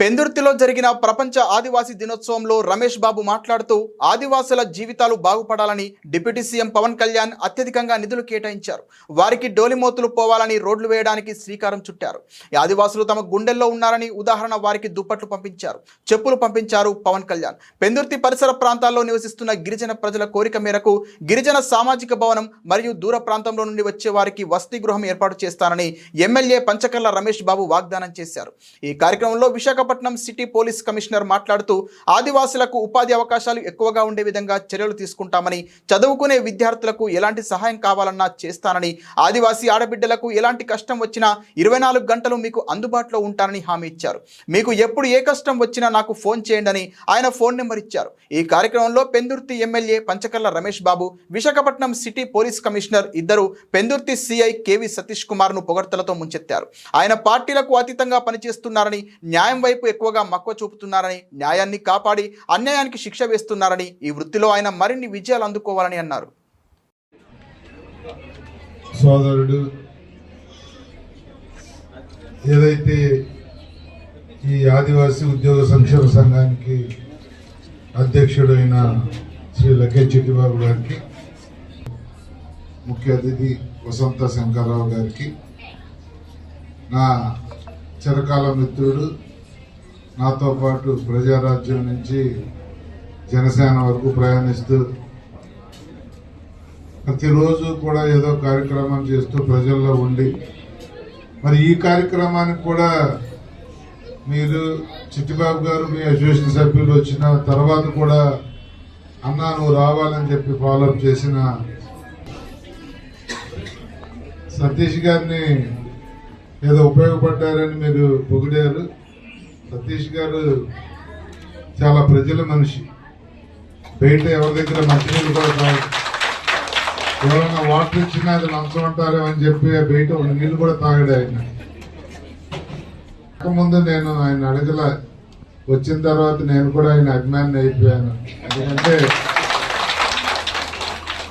పెందుర్తిలో జరిగిన ప్రపంచ ఆదివాసీ దినోత్సవంలో రమేష్ బాబు మాట్లాడుతూ ఆదివాసుల జీవితాలు బాగుపడాలని డిప్యూటీ సీఎం పవన్ కళ్యాణ్ అత్యధికంగా నిధులు కేటాయించారు. వారికి డోలిమోతులు పోవాలని రోడ్లు వేయడానికి శ్రీకారం చుట్టారు. ఆదివాసులు తమ గుండెల్లో ఉన్నారని ఉదాహరణ వారికి దుప్పట్లు పంపించారు. చెప్పులు పంపించారు పవన్ కళ్యాణ్. పెందుర్తి పరిసర ప్రాంతాల్లో నివసిస్తున్న గిరిజన ప్రజల కోరిక మేరకు గిరిజన సామాజిక భవనం మరియు దూర ప్రాంతంలో నుండి వచ్చే వారికి వసతి గృహం ఏర్పాటు చేస్తానని ఎమ్మెల్యే పంచకర్ల రమేష్ బాబు వాగ్దానం చేశారు. ఈ కార్యక్రమంలో Visakha Visakhapatnam city police commissioner మాట్లాడుతూ ఆదివాసులకు ఉపాధి అవకాశాలు ఎక్కువగా ఉండే విధంగా చర్యలు తీసుకుంటామని చదువుకునే విద్యార్థులకు ఎలాంటి సహాయం కావాలన్నా చేస్తానని ఆదివాసీ ఆడబిడ్డలకు ఎలాంటి కష్టం వచ్చినా ఇరవై నాలుగు గంటలు మీకు అందుబాటులో ఉంటానని హామీ ఇచ్చారు. మీకు ఎప్పుడు ఏ కష్టం వచ్చినా నాకు ఫోన్ చేయండి అని ఆయన ఫోన్ నెంబర్ ఇచ్చారు. ఈ కార్యక్రమంలో Pendurthi MLA Panchakarla Ramesh Babu Visakhapatnam city police commissioner ఇద్దరు Pendurthi CI K V Satish కుమార్ను పొగడ్తలతో ముంచెత్తారు. ఆయన పార్టీలకు అతీతంగా పనిచేస్తున్నారని న్యాయం వైపు ఎక్కువగా మక్కువ చూపుతున్నారని న్యాయాన్ని కాపాడి అన్యాయానికి శిక్ష వేస్తున్నారని ఈ వృత్తిలో ఆయన మరిన్ని విజయాలు అందుకోవాలని అన్నారు. సోదరుడు ఏదైతే ఈ ఆదివాసీ ఉద్యోగ సంక్షేమ సంఘానికి అధ్యక్షుడైన శ్రీ లకేష్ చెట్టిబాబు గారికి ముఖ్య అతిథి వసంత శంకర్రావు గారికి నా చిరకాల మిత్రుడు నాతో పాటు ప్రజారాజ్యం నుంచి జనసేన వరకు ప్రయాణిస్తూ ప్రతిరోజు కూడా ఏదో కార్యక్రమం చేస్తూ ప్రజల్లో ఉండి మరి ఈ కార్యక్రమానికి కూడా మీరు చిట్టిబాబు గారు మీ అసోసియేషన్ సభ్యులు వచ్చిన తర్వాత కూడా అన్నా నువ్వు రావాలని చెప్పి ఫాలోఅప్ చేసిన సతీష్ గారిని ఏదో ఉపయోగపడ్డారని మీరు పొగిడారు. సతీష్ గారు చాలా ప్రజల మనిషి. బయట ఎవరి దగ్గర మంచినీళ్ళు కూడా తాగదు ఎవరైనా వాటర్ ఇచ్చినా అది లంచం అంటారు అని చెప్పి బయట నీళ్ళు కూడా తాగాడు ఆయన. ముందు నేను ఆయన అడగల వచ్చిన తర్వాత నేను కూడా ఆయన అభిమాని అయిపోయాను. ఎందుకంటే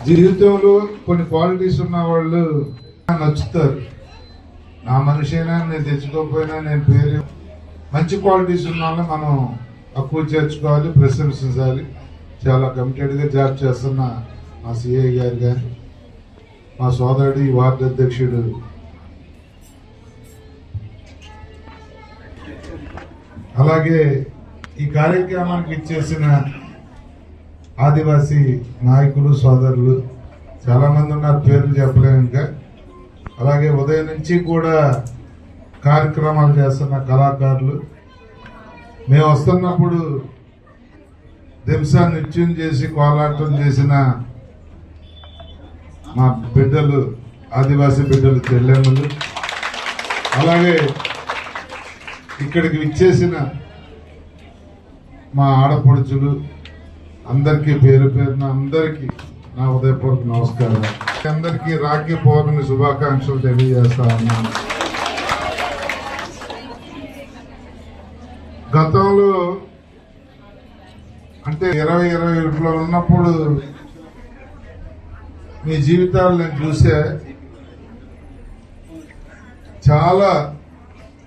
జీవితంలో కొన్ని క్వాలిటీస్ ఉన్న వాళ్ళు నచ్చుతారు. నా మనిషి అయినా నేను తెచ్చుకోకపోయినా నేను పేరు మంచి క్వాలిటీస్ ఉన్న వాళ్ళని మనం తక్కువ చేర్చుకోవాలి ప్రశంసించాలి. చాలా కమిటెడ్గా జాబ్ చేస్తున్న మా సిఐ గారు కానీ మా సోదరుడు ఈ వార్డు అధ్యక్షుడు. అలాగే ఈ కార్యక్రమానికి ఇచ్చేసిన ఆదివాసీ నాయకులు సోదరులు చాలామంది ఉన్నారు పేర్లు చెప్పలేము ఇంకా. అలాగే ఉదయం నుంచి కూడా కార్యక్రమాలు చేస్తున్న కళాకారులు. మేము వస్తున్నప్పుడు దింసా నృత్యం చేసి కోలాటం చేసిన మా బిడ్డలు ఆదివాసీ బిడ్డలు చెల్లెమ్మలు. అలాగే ఇక్కడికి విచ్చేసిన మా ఆడపడుచులు అందరికీ పేరు పేరున అందరికీ నా ఉదయపూర్వక నమస్కారం అందరికీ రాఖీ పౌర్ణమి శుభాకాంక్షలు తెలియజేస్తా ఉన్నాను. గతంలో అంటే ఇరవై ఇరవై ఒకటిలో ఉన్నప్పుడు మీ జీవితాలు నేను చూసే చాలా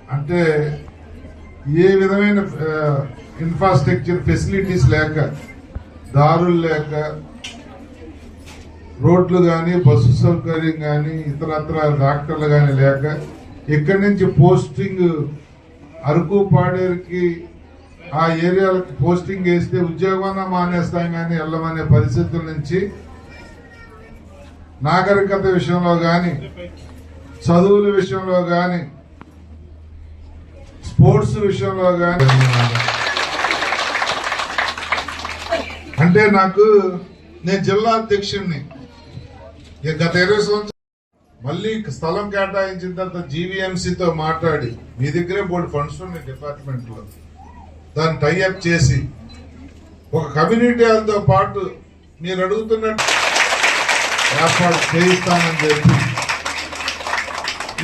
అంటే ఏ విధమైన ఇన్ఫ్రాస్ట్రక్చర్ ఫెసిలిటీస్ లేక దారులు లేక రోడ్లు కానీ బస్సు సౌకర్యం కానీ ఇతరత్ర డాక్టర్లు కానీ లేక ఇక్కడి నుంచి పోస్టింగ్ అరకు పాడేరుకి ఆ ఏరియాలకు పోస్టింగ్ వేస్తే ఉద్యోగం మానేస్తాం కానీ వెళ్ళమనే పరిస్థితుల నుంచి నాగరికత విషయంలో కానీ చదువుల విషయంలో కానీ స్పోర్ట్స్ విషయంలో కానీ అంటే నాకు నేను జిల్లా అధ్యక్షుడిని గత ఇరవై సంవత్సరాలు మళ్ళీ స్థలం కేటాయించిన తర్వాత జీవీఎంసీతో మాట్లాడి మీ దగ్గరే బోర్డు ఫండ్స్ ఉన్నాయి డిపార్ట్మెంట్లో. దాన్ని టైఅప్ చేసి ఒక కమ్యూనిటీ హాల్తో పాటు మీరు అడుగుతున్నట్టు ఏర్పాటు చేయిస్తానని చెప్పి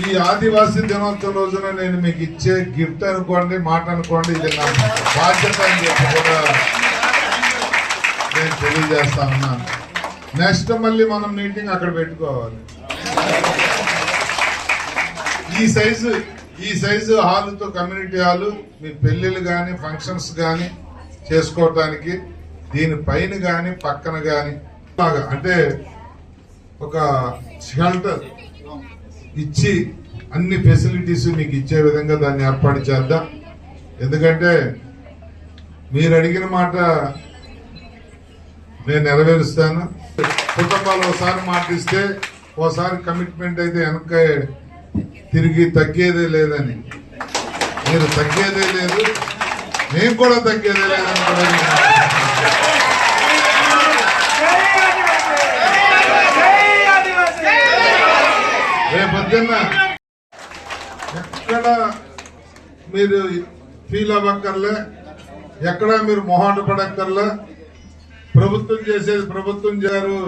ఈ ఆదివాసీ దినోత్సవం రోజున నేను మీకు ఇచ్చే గిఫ్ట్ అనుకోండి మాట అనుకోండి ఇది నా బాధ్యత అని చెప్పి కూడా నేను తెలియజేస్తా ఉన్నాను. నెక్స్ట్ మళ్ళీ మనం మీటింగ్ అక్కడ పెట్టుకోవాలి. ఈ సైజు ఈ సైజు హాలుతో కమ్యూనిటీ హాలు మీ పెళ్ళిళ్ళు కానీ ఫంక్షన్స్ కానీ చేసుకోవటానికి దీని పైన కానీ పక్కన కానీ బాగా అంటే ఒక షెల్టర్ ఇచ్చి అన్ని ఫెసిలిటీస్ మీకు ఇచ్చే విధంగా దాన్ని ఏర్పాటు చేద్దాం. ఎందుకంటే మీరు అడిగిన మాట నేను నెరవేరుస్తాను. కుటుంబాలు ఒకసారి మాట ఇస్తే ఓసారి కమిట్మెంట్ అయితే వెనక తిరిగి తగ్గేదే లేదని. మీరు తగ్గేదే లేదు. మేము కూడా తగ్గేదే లేదని కూడా రేపొద్దున్న ఎక్కడ మీరు ఫీల్ అవ్వక్కర్లే ఎక్కడ మీరు మొహాట పడక్కర్లే ప్రభుత్వం చేసేది ప్రభుత్వం చేశారు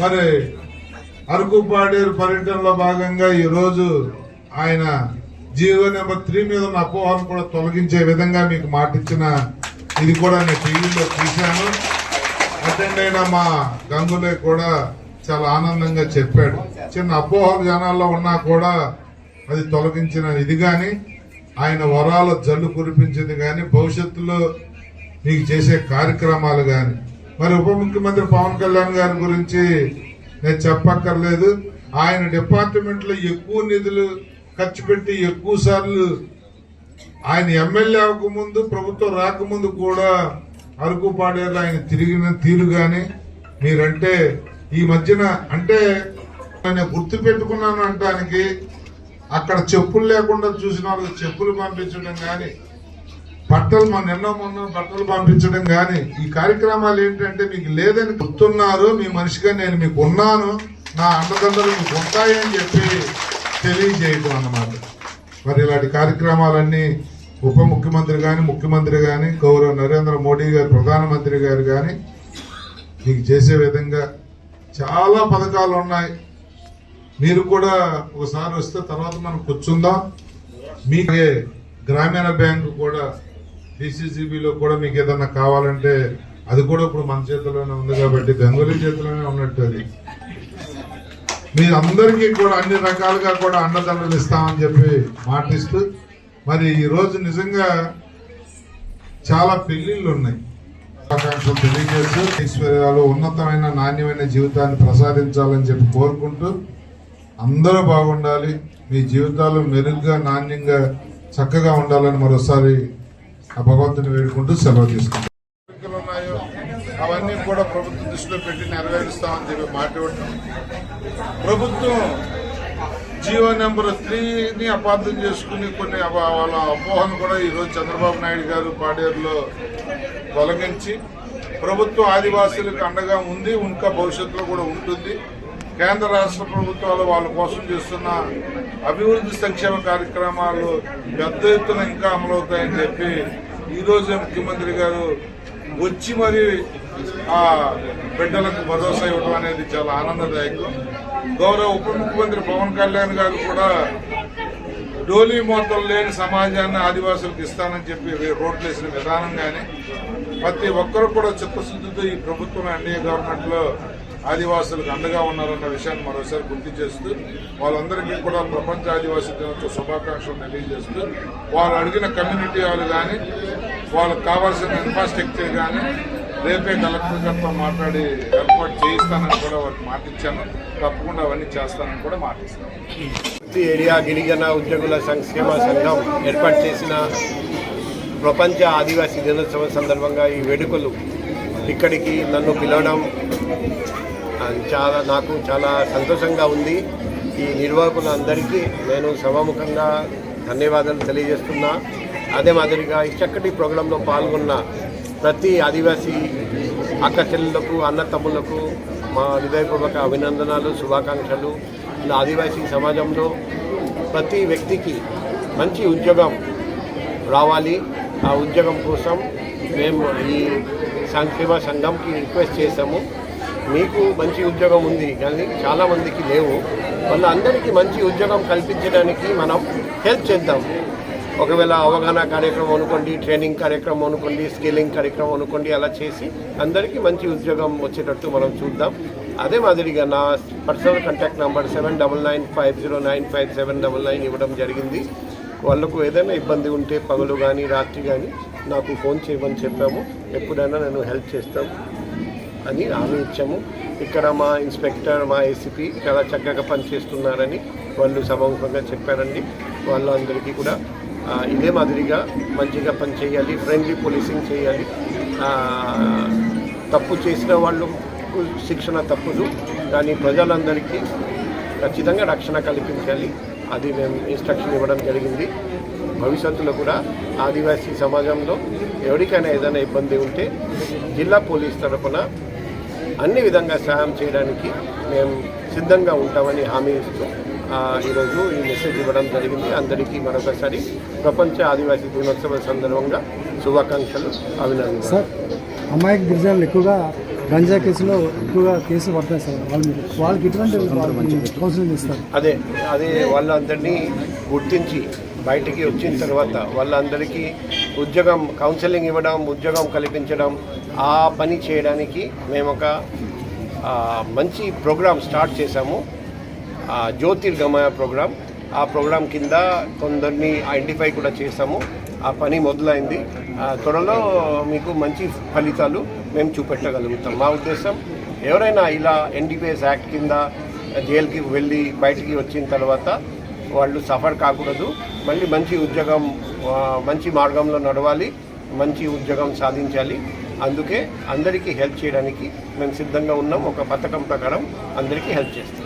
మరి అరకు పాడేరు పర్యటనలో భాగంగా ఈ రోజు ఆయన జీవో నెంబర్ త్రీ మీద ఉన్న అపోహను కూడా తొలగించే విధంగా మీకు మాటిచ్చిన ఇది కూడా నేను టీవీలో చూశాను. అటెండ్ అయిన మా గంగులే కూడా చాలా ఆనందంగా చెప్పాడు. చిన్న అపోహలు జనాల్లో ఉన్నా కూడా అది తొలగించిన ఇది కానీ ఆయన వరాల జల్లు కురిపించింది కానీ భవిష్యత్తులో మీకు చేసే కార్యక్రమాలు కానీ మరి ఉప ముఖ్యమంత్రి పవన్ కళ్యాణ్ గారి గురించి నేను చెప్పక్కర్లేదు. ఆయన డిపార్ట్మెంట్లో ఎక్కువ నిధులు ఖర్చు పెట్టి ఎక్కువ సార్లు ఆయన ఎమ్మెల్యే అవ్వకముందు ప్రభుత్వం రాకముందు కూడా అరకు పాడేరు ఆయన తిరిగిన తీరు కానీ మీరంటే ఈ మధ్యన అంటే నేను గుర్తు పెట్టుకున్నాను అంటానికి అక్కడ చెప్పులు లేకుండా చూసిన వాళ్ళకి చెప్పులు పంపించడం కానీ బట్టలు మన ఎన్నో మొన్న బట్టలు పంపించడం కానీ ఈ కార్యక్రమాలు ఏంటంటే మీకు లేదని గుర్తున్నారు మీ మనిషిగా నేను మీకు ఉన్నాను నా అండదండలు మీకు ఉంటాయని చెప్పి తెలియజేయటం అన్నమాట. మరి ఇలాంటి కార్యక్రమాలన్నీ ఉప ముఖ్యమంత్రి కానీ ముఖ్యమంత్రి కానీ గౌరవ నరేంద్ర మోడీ గారు ప్రధానమంత్రి గారు కానీ మీకు చేసే విధంగా చాలా పథకాలు ఉన్నాయి. మీరు కూడా ఒకసారి వస్తే తర్వాత మనం కూర్చుందాం. మీకే గ్రామీణ బ్యాంకు కూడా డిసిసిబిలో కూడా మీకు ఏదన్నా కావాలంటే అది కూడా ఇప్పుడు మన చేతిలోనే ఉంది కాబట్టి గంగులీ చేతిలోనే ఉన్నట్టు అది. మీరందరికీ కూడా అన్ని రకాలుగా కూడా అండదండలు ఇస్తామని చెప్పి మాటిస్తూ మరి ఈరోజు నిజంగా చాలా పెళ్ళిళ్ళు ఉన్నాయి. ఆకాంక్షలు తెలియజేస్తూ ఐశ్వర్యాలు ఉన్నతమైన నాణ్యమైన జీవితాన్ని ప్రసాదించాలని చెప్పి కోరుకుంటూ అందరూ బాగుండాలి. మీ జీవితాలు మెరుగ్గా నాణ్యంగా చక్కగా ఉండాలని మరోసారి ఆ భగవంతుని వేడుకుంటూ సెలవు తీసుకుంటాం. ఉన్నాయో అవన్నీ కూడా ప్రభుత్వం దృష్టిలో పెట్టి నెరవేరుస్తామని చెప్పి మాట ప్రభుత్వం జియో నెంబర్ త్రీని అపార్థం చేసుకుని కొన్ని వాళ్ళ అపోహను కూడా ఈరోజు చంద్రబాబు నాయుడు గారు పాడేరులో తొలగించి ప్రభుత్వం ఆదివాసీలకు అండగా ఉంది ఇంకా భవిష్యత్తులో కూడా ఉంటుంది. కేంద్ర రాష్ట్ర ప్రభుత్వాలు వాళ్ళ కోసం చేస్తున్న అభివృద్ధి సంక్షేమ కార్యక్రమాలు పెద్ద ఎత్తున ఇంకా అమలవుతాయని చెప్పి ఈరోజే ముఖ్యమంత్రి గారు వచ్చి మరి ఆ బిడ్డలకు భరోసా ఇవ్వడం అనేది చాలా ఆనందదాయకం. గౌరవ ఉప ముఖ్యమంత్రి పవన్ కళ్యాణ్ గారు కూడా డోలీ మూతలు లేని సమాజాన్ని ఆదివాసులకు ఇస్తానని చెప్పి రోడ్లు వేసిన విధానం కానీ ప్రతి ఒక్కరు కూడా చిత్తశుద్ధితో ఈ ప్రభుత్వం ఎన్డీఏ గవర్నమెంట్లో ఆదివాసులకు అండగా ఉన్నారన్న విషయాన్ని మరోసారి గుర్తు చేస్తూ వాళ్ళందరికీ కూడా ప్రపంచ ఆదివాసీ దినోత్సవ శుభాకాంక్షలు తెలియజేస్తూ వాళ్ళు అడిగిన కమ్యూనిటీ వాళ్ళు కానీ వాళ్ళకు కావాల్సిన ఇన్ఫ్రాస్ట్రక్చర్ కానీ రేపే కలెక్టర్ గారితో మాట్లాడి ఏర్పాటు చేయిస్తానని కూడా వారికి మాటిచ్చాను. తప్పకుండా అవన్నీ చేస్తానని కూడా మాటిస్తాను. పూర్తి ఏరియా గిరిజన ఉద్యోగుల సంక్షేమ సంఘం ఏర్పాటు చేసిన ప్రపంచ ఆదివాసీ దినోత్సవం సందర్భంగా ఈ వేడుకలు ఇక్కడికి నన్ను పిలవడం చాలా నాకు చాలా సంతోషంగా ఉంది. ఈ నిర్వాహకులందరికీ నేను సభాముఖంగా ధన్యవాదాలు తెలియజేస్తున్నా. అదే మాదిరిగా ఈ చక్కటి ప్రోగ్రాంలో పాల్గొన్న ప్రతి ఆదివాసీ అక్క చెల్లెలకు అన్న తమ్ములకు మా హృదయపూర్వక అభినందనాలు శుభాకాంక్షలు. ఇలా ఆదివాసీ సమాజంలో ప్రతి వ్యక్తికి మంచి ఉద్యోగం రావాలి. ఆ ఉద్యోగం కోసం మేము ఈ సంక్షేమ సంఘంకి రిక్వెస్ట్ చేశాము. మీకు మంచి ఉద్యోగం ఉంది కానీ చాలామందికి లేవు. వాళ్ళందరికీ మంచి ఉద్యోగం కల్పించడానికి మనం హెల్ప్ చేద్దాం. ఒకవేళ అవగాహన కార్యక్రమం అనుకోండి ట్రైనింగ్ కార్యక్రమం అనుకోండి స్కిల్లింగ్ కార్యక్రమం అనుకోండి అలా చేసి అందరికీ మంచి ఉద్యోగం వచ్చేటట్టు మనం చూద్దాం. అదే మాదిరిగా నా personal contact number seven double nine five zero nine five seven double nine ఇవ్వడం జరిగింది. వాళ్ళకు ఏదైనా ఇబ్బంది ఉంటే పగలు కానీ రాత్రి కానీ నాకు ఫోన్ చేయమని చెప్పాము. ఎప్పుడైనా నేను హెల్ప్ చేస్తాను అని హామీ ఇచ్చాము. ఇక్కడ మా ఇన్స్పెక్టర్ మా ఏసీపీ చాలా చక్కగా పనిచేస్తున్నారని వాళ్ళు సభాముఖంగా చెప్పారండి. వాళ్ళందరికీ కూడా ఇదే మాదిరిగా మంచిగా పనిచేయాలి ఫ్రెండ్లీ పోలీసింగ్ చేయాలి. తప్పు చేసిన వాళ్ళు శిక్షణ తప్పదు కానీ ప్రజలందరికీ ఖచ్చితంగా రక్షణ కల్పించాలి. అది మేము ఇన్స్ట్రక్షన్ ఇవ్వడం జరిగింది. భవిష్యత్తులో కూడా ఆదివాసీ సమాజంలో ఎవరికైనా ఏదైనా ఇబ్బంది ఉంటే జిల్లా పోలీస్ తరఫున అన్ని విధంగా సహాయం చేయడానికి మేము సిద్ధంగా ఉంటామని హామీ ఇస్తూ ఈరోజు ఈ మెసేజ్ ఇవ్వడం జరిగింది. అందరికీ మరొకసారి ప్రపంచ ఆదివాసీ దినోత్సవ సందర్భంగా శుభాకాంక్షలు అభినందనలు. సార్ అమ్మాయికి గిరిజనులు ఎక్కువగా గంజా కేసులో ఎక్కువగా కేసులు పడతాయి సార్. వాళ్ళు వాళ్ళకి ఎటువంటి కౌన్సిలింగ్ ఇస్తారు. అదే అదే వాళ్ళందరినీ గుర్తించి బయటికి వచ్చిన తర్వాత వాళ్ళందరికీ ఉద్యోగం కౌన్సిలింగ్ ఇవ్వడం ఉద్యోగం కల్పించడం ఆ పని చేయడానికి మేము ఒక మంచి ప్రోగ్రాం స్టార్ట్ చేశాము. జ్యోతిర్గమయ ప్రోగ్రామ్. ఆ ప్రోగ్రాం కింద కొందరిని ఐడెంటిఫై కూడా చేశాము. ఆ పని మొదలైంది. ఆ, త్వరలో మీకు మంచి ఫలితాలు మేము చూపెట్టగలుగుతాం. మా ఉద్దేశం ఎవరైనా ఇలా ఎన్డీపీఎస్ యాక్ట్ కింద జైలుకి వెళ్ళి బయటికి వచ్చిన తర్వాత వాళ్ళు సఫర్ కాకూడదు. మళ్ళీ మంచి ఉద్యోగం మంచి మార్గంలో నడవాలి. మంచి ఉద్యోగం సాధించాలి. అందుకే అందరికీ హెల్ప్ చేయడానికి మేము సిద్ధంగా ఉన్నాం. ఒక పథకం ప్రకారం అందరికీ హెల్ప్ చేస్తాం.